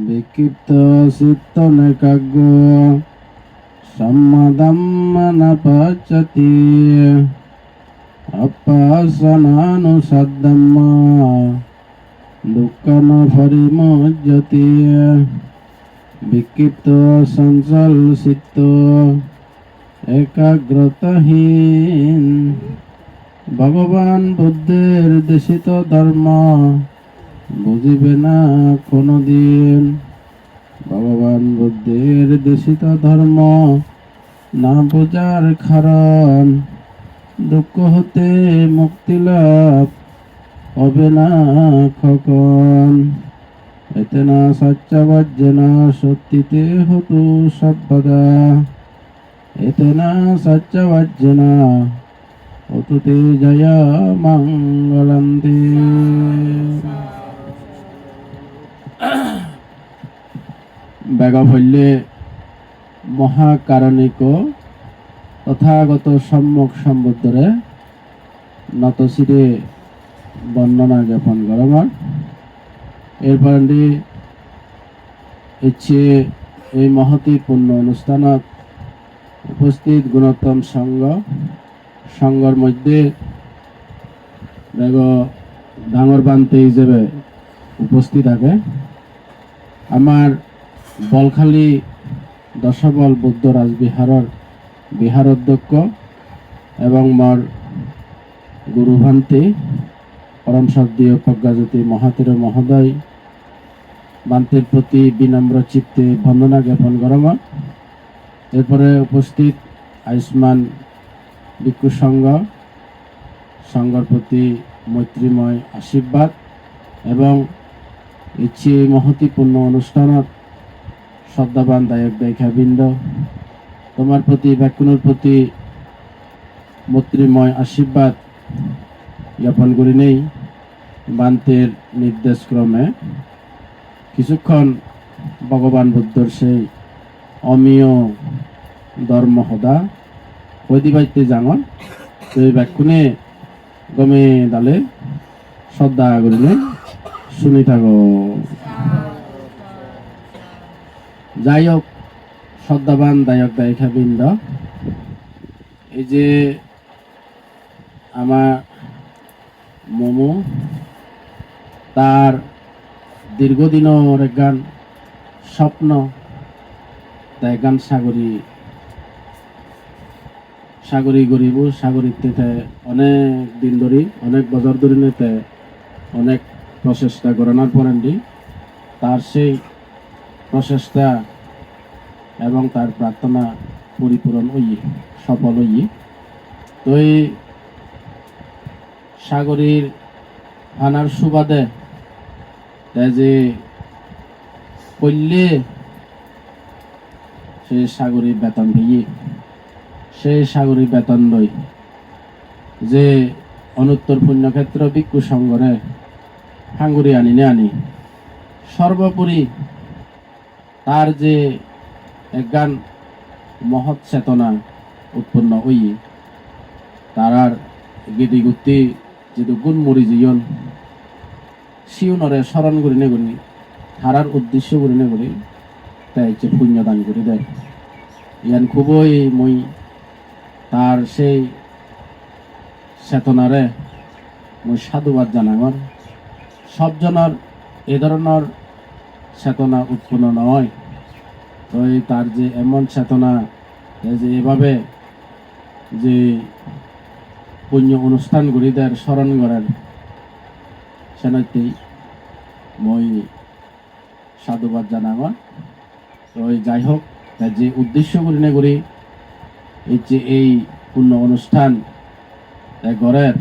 বিক্ষিপ্ত চিত্ত নেকাগ্য সম্মদম্মনপচতি অপাসনানুসদ্দম্ম দুঃখন পরিমজ্জতি বিক্ষিপ্ত সঞ্চল চিত্ত একাগ্রতাহীন ভগবান বুদ্ধের দেশিত ধর্ম বুঝিবে না কোনদিন। ভগবান বুদ্ধের দেশিত ধর্ম না বোঝার কারণ দুঃখ হতে মুক্তি লাভ হবে না কখন। এতে না সচ্চাবাজ্য না সত্যিতে হতু সর্বদা এতে না সচ্চাবাজ্য না অতুতে জয় মঙ্গলন্তি। বেগম হইলে মহাকারণিক তথাগত সম্মুখ সম্বুদ্ধরে নতশিরে বর্ণনা জ্ঞাপন করবার এরপর ইচ্ছে এই মহতি পূর্ণ অনুষ্ঠানত উপস্থিত গুণোত্তম সংঘ সংঘর মধ্যে দেখো ডাঙর বানতে হিসেবে উপস্থিত থাকে। আমার বলখালি দশবল বৌদ্ধ রাজবিহারর বিহার অধ্যক্ষ এবং মর গুরুভান্তি পরম সদ্দীয় প্রজ্ঞাজ্যোতি মহাতীর মহোদয়। বান্তির প্রতি বিনম্র চিত্তে বন্দনা জ্ঞাপন করমা এরপরে উপস্থিত আয়ুষ্মান ভিক্ষু সংঘ, সংঘর প্রতি মৈত্রীময় আশীর্বাদ এবং ইচ্ছে মহতিপূর্ণ অনুষ্ঠানত শ্রদ্ধাবান দায়ক দায়িকাবৃন্দ তোমার প্রতি ব্যাকুণের প্রতি মৈত্রীময় আশীর্বাদ জ্ঞাপন করি নেই। বান্তের নির্দেশক্রমে কিছুক্ষণ ভগবান বুদ্ধর সেই অমীয় ধর্ম সদা কৈদিবাইতে জাঙন তো ব্যাকুণে গমে দালে শ্রদ্ধা করিলে শুনি থাকো। যাই হোক, শ্রদ্ধাবান দায়ক দায়িকা বৃন্দ, এই যে আমার মোমো, তার দীর্ঘদিনের গান স্বপ্ন, তাই গান সাগরী সাগরী গরিব সাগরীতে অনেক দিন ধরে, অনেক বছর ধরে নিতে অনেক প্রচেষ্টা করানোর পরেন্ডি, তার সেই প্রচেষ্টা এবং তার প্রার্থনা পরিপূরণ হইয়ে সফল হইয়ে তো এই সাগরীর আনার সুবাদে যে করলে সে সাগরী বেতন দিয়ে সেই সাগরী বেতন লই যে অনুত্তর পুণ্যক্ষেত্র ভিক্ষু সংঘরে হাঙ্গুরি আনি নে আনি। সর্বোপরি তার যে একগান মহৎ চেতনা উৎপন্ন হই। তারার গিদি গুতি যেহেতু গুণ মরি জীবন শিউনরে স্মরণ করি নে করি তারার উদ্দেশ্য করি নে করি তাই হচ্ছে পুণ্যদান করে দেয়। ইয়ান খুবই মই তার সেই চেতনারে মই সাধুবাদ জানাঙর সবজনের এ ধরনের চেতনা উৎপন্ন নয় তো এই তার যে এমন চেতনা যে এভাবে যে পুণ্য অনুষ্ঠান দেয় স্মরণ করার সেনাতেই মই সাধুবাদ জানাঙর তো যাই হোক তার যে উদ্দেশ্য করি না করি, এই যে এই পূর্ণ অনুষ্ঠান ঘরের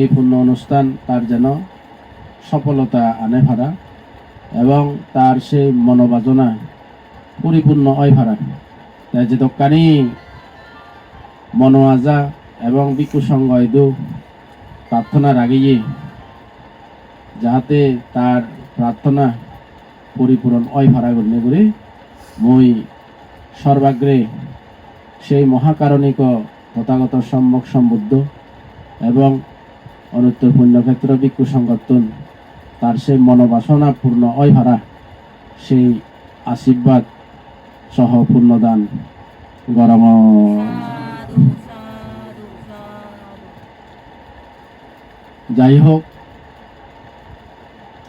এই পূর্ণ অনুষ্ঠান, তার যেন সফলতা আনে ভাড়া এবং তার সেই মনোবাজনা পরিপূর্ণ ভাড়া তাই যে দোকানি মনো আজা এবং বিকু সঙ্গ দু প্রার্থনার আগেই যাহাতে তার প্রার্থনা পরিপূরণ ভাড়া করলে করে মই সর্বাগ্রে সেই মহাকারণিক তথাগত সম্যক সম্বুদ্ধ এবং অনুত্তর পুণ্যক্ষেত্র ভিক্ষু সংগঠন তার সেই মনোবাসনা পূর্ণ অয় ভাড়া সেই আশীর্বাদ সহ পূর্ণদান গরম। যাই হোক,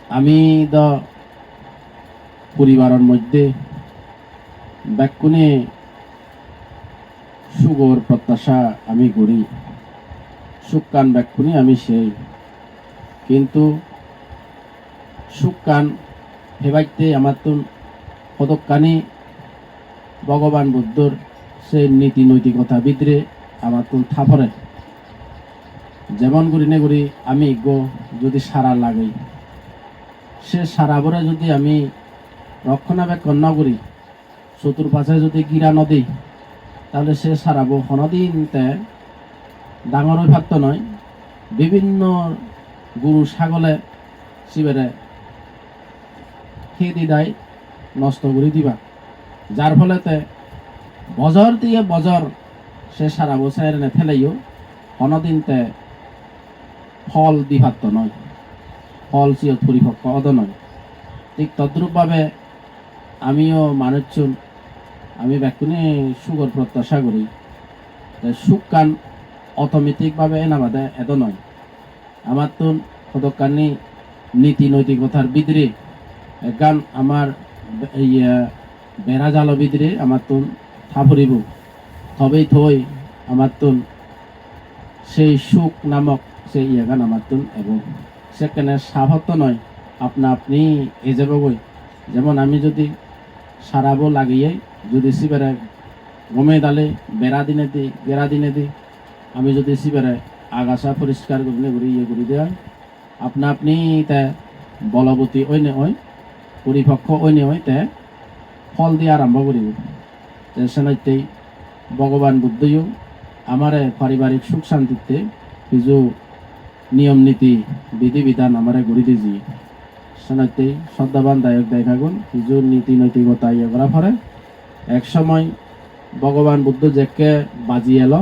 আমি দ পরিবারের মধ্যে ব্যাকুনে সুগর প্রত্যাশা আমি করি। সুকান ব্যাকুনি আমি সেই। কিন্তু সুকান হেবাইতে আমার তো পদকানি ভগবান বুদ্ধর সে নীতি নৈতিকতা ভিতরে আমার তো থাপরে। যেমন করি না করি, আমি গো যদি সারা লাগাই সে সারা ভরে যদি আমি রক্ষণাবেক্ষণ না করি, চতুর্পাশে যদি গিরা নদী তাহলে সে সারাবো হনদিনতে ডাঙর ওই ভাত নয়। বিভিন্ন গরু ছাগলে শিবেরে খেয়ে দি দেয় নষ্ট করে দিবা। যার ফলেতে বজর দিয়ে বজর সে সারা বছর এনে ফেলেইও অনদিনতে ফল দিভাত্য নয়, ফল চিয়ত পরিপক্ক অদ নয়। ঠিক তদ্রূপভাবে আমিও মানুষজন, আমি ব্যাকুনে সুগর প্রত্যাশা করি যে সুখ কান অটোমেটিকভাবে এনাবাদে এত নয়। আমার তো কতকানি নীতি নৈতিকতার বিদ্রে গান আমার ইয়া বেড়া জাল বিদ্রে আমার তো থাপরিব। তবেই থই আমার তো সেই সুখ নামক সেই ইয়াগান আমার তো এবং সেখানে সাভত্ব নয়, আপনা আপনি এ যাবগই যেমন আমি যদি সারাবো লাগিয়ে, যদি সিবারে গমে দালে বেড়া দিনে দিই বেড়া দিনে দিই আমি যদি সিবারে আগাছা পরিষ্কার করে করে ইয়ে করে দেওয়া আপনা আপনি তে বলবতী অন্য হয় পরিপক্ষ অন্য হয় তে ফল দিয়ে আরম্ভ করিব। সেনাইতেই ভগবান বুদ্ধইও আমারে পারিবারিক সুখ শান্তিতে কিছু নিয়ম নীতি, বিধি বিধান আমারে গড়ি দিয়েছি। শোনাতে শ্রদ্ধাবান দায়ক দেখাগুন কিছু নীতি নৈতিকতা ইয়ে করা পরে এক সময় ভগবান বুদ্ধ যেকে বাজি এলো,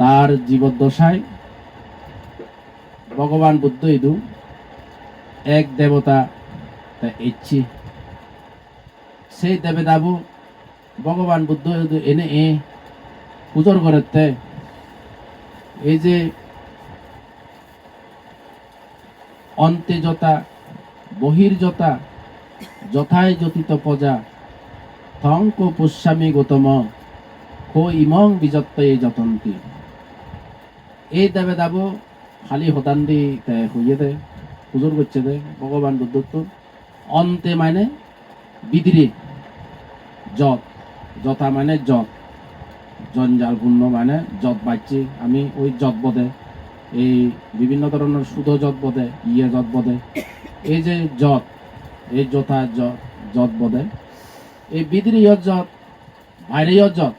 তার জীবদ্দশায় ভগবান বুদ্ধ ইদু এক দেবতা ইচ্ছি সেই দেবতাবু ভগবান বুদ্ধ এনে এ পুজোর ঘরেতে এই যে অন্তে যতা বহির্যতা যথায় যতিত প্রজা থঙ্ক পুষ্যামি গৌতম কো ইমং বিজত্তয়ে যতন্তি। এই দেবে দাব খালি হতান দি তে হইয়ে দে হুজুর করছে দে, ভগবান বুদ্ধত্ব। অন্তে মানে বিদিরে যত যথা মানে যত জঞ্জালপূর্ণ মানে যত বাচ্চি আমি ওই যত বদে, এই বিভিন্ন ধরনের সুদ যত বদে ইয়ে যত বদে, এই যে যত এই যথা যত বদে, এই বিদ্রি যত বাইরে যত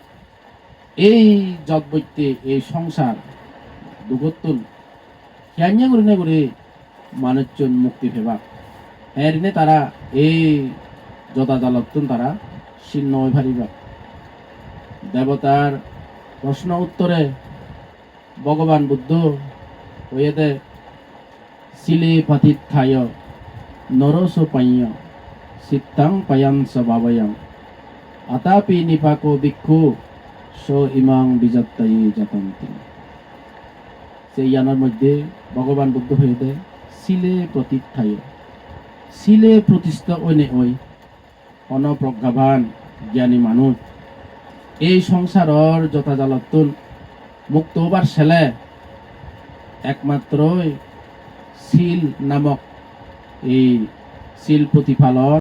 এই যত বইতে এই সংসার দুগতুন হিয়াঞ্জা করে করে মানুষজন মুক্তি ফেবা এরিনে তারা এই যথা জালতুন তারা ফারিবা দেবতার প্রশ্ন উত্তরে ভগবান বুদ্ধ হয়েদে শিলে পথিত্থায় নরস পাইয়, সিত্তাং পায়াংস ভাবয়াং আতাপি নিপাকো ভিক্ষু, স ইমাং বিজত্তায়ী যতন্তি। সেই ইয়ানোর মধ্যে ভগবান বুদ্ধ হয়েদে শিলে প্রতিষ্ঠায় শিলে প্রতিষ্ঠা ওইনে ওই অনপ্রজ্ঞাবান জ্ঞানী মানুষ। এই সংসারর যথাজালতুন মুক্ত হবার ছেলে একমাত্রই শিল নামক এই শিল প্রতিফালন